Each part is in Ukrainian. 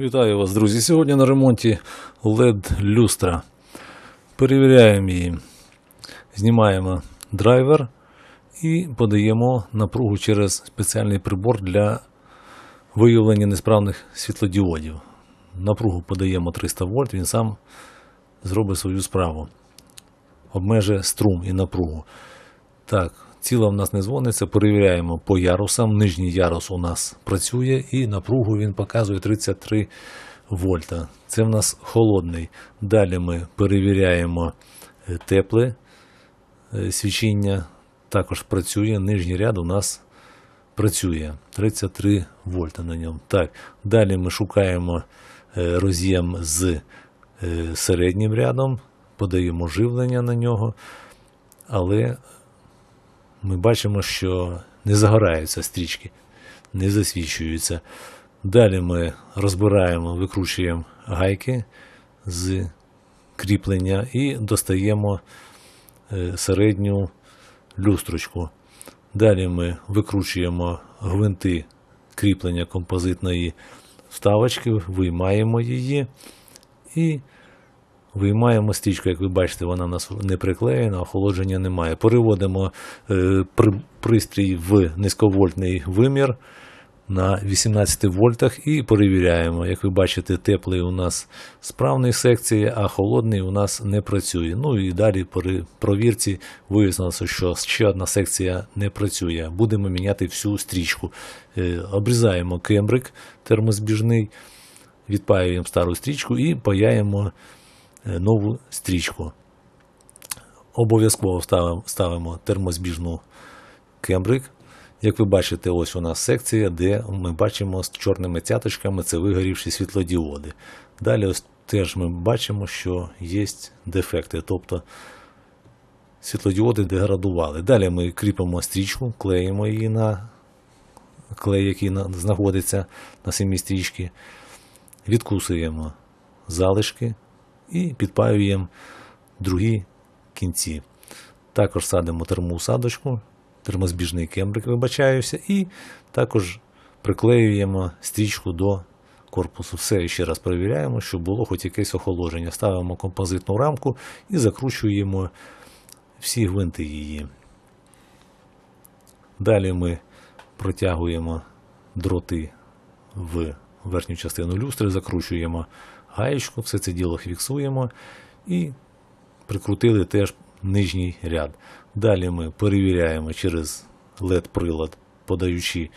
Вітаю вас, друзі. Сьогодні на ремонті LED люстра. Перевіряємо її. Знімаємо драйвер і подаємо напругу через спеціальний прибор для виявлення несправних світлодіодів. Напругу подаємо 300 вольт, він сам зробить свою справу. Обмежує струм і напругу. Так, ціла в нас не дзвониться, перевіряємо по ярусам. Нижній ярус у нас працює і напругу він показує 33 вольта. Це в нас холодний. Далі ми перевіряємо е, тепле е, свічіння. Також працює. Нижній ряд у нас працює. 33 вольта на ньому. Так, далі ми шукаємо е, роз'єм з середнім рядом, подаємо живлення на нього, але ми бачимо, що не загораються стрічки, не засвічуються. Далі ми розбираємо, викручуємо гайки з кріплення і достаємо е, середню люстрочку. Далі ми викручуємо гвинти кріплення композитної вставочки, виймаємо її і Виймаємо стрічку, як ви бачите, вона у нас не приклеєна, охолодження немає. Переводимо е, при- пристрій в низьковольтний вимір на 18 вольтах і перевіряємо. Як ви бачите, теплий у нас справний секції, а холодний у нас не працює. Ну і далі при провірці вияснилося, що ще одна секція не працює. Будемо міняти всю стрічку. Е, Обрізаємо кембрик термозбіжний, відпаюємо стару стрічку і паяємо нову стрічку. Обов'язково ставимо, термозбіжну кембрик. Як ви бачите, ось у нас секція, де ми бачимо з чорними цяточками це вигорівші світлодіоди. Далі ось теж ми бачимо, що є дефекти, тобто світлодіоди деградували. Далі ми кріпимо стрічку, клеїмо її на клей, який на- знаходиться на самій стрічці, відкусуємо залишки і підпаюємо другі кінці. Також садимо термоусадочку, термозбіжний кембрик, вибачаюся, і також приклеюємо стрічку до корпусу. Все ще раз перевіряємо, щоб було хоч якесь охолодження. Ставимо композитну рамку і закручуємо всі гвинти її. Далі ми протягуємо дроти в верхню частину люстри, закручуємо гаєчку, все це діло фіксуємо і прикрутили теж нижній ряд. Далі ми перевіряємо через LED-прилад, подаючи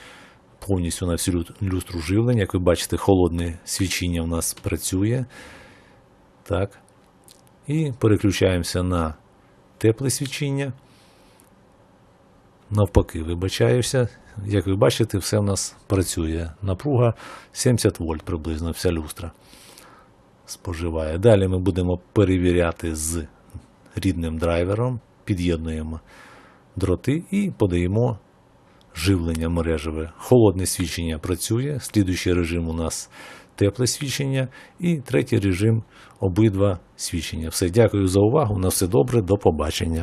повністю на всю люстру живлення. Як ви бачите, холодне свічіння у нас працює. Так. І переключаємося на тепле свічіння. Навпаки, вибачаюся. Як ви бачите, все у нас працює. Напруга 70 вольт приблизно, вся люстра споживає. Далі ми будемо перевіряти з рідним драйвером, під'єднуємо дроти і подаємо живлення мережеве. Холодне свічення працює, слідуючий режим у нас тепле свічення і третій режим обидва свічення. Все, дякую за увагу. На все добре, до побачення.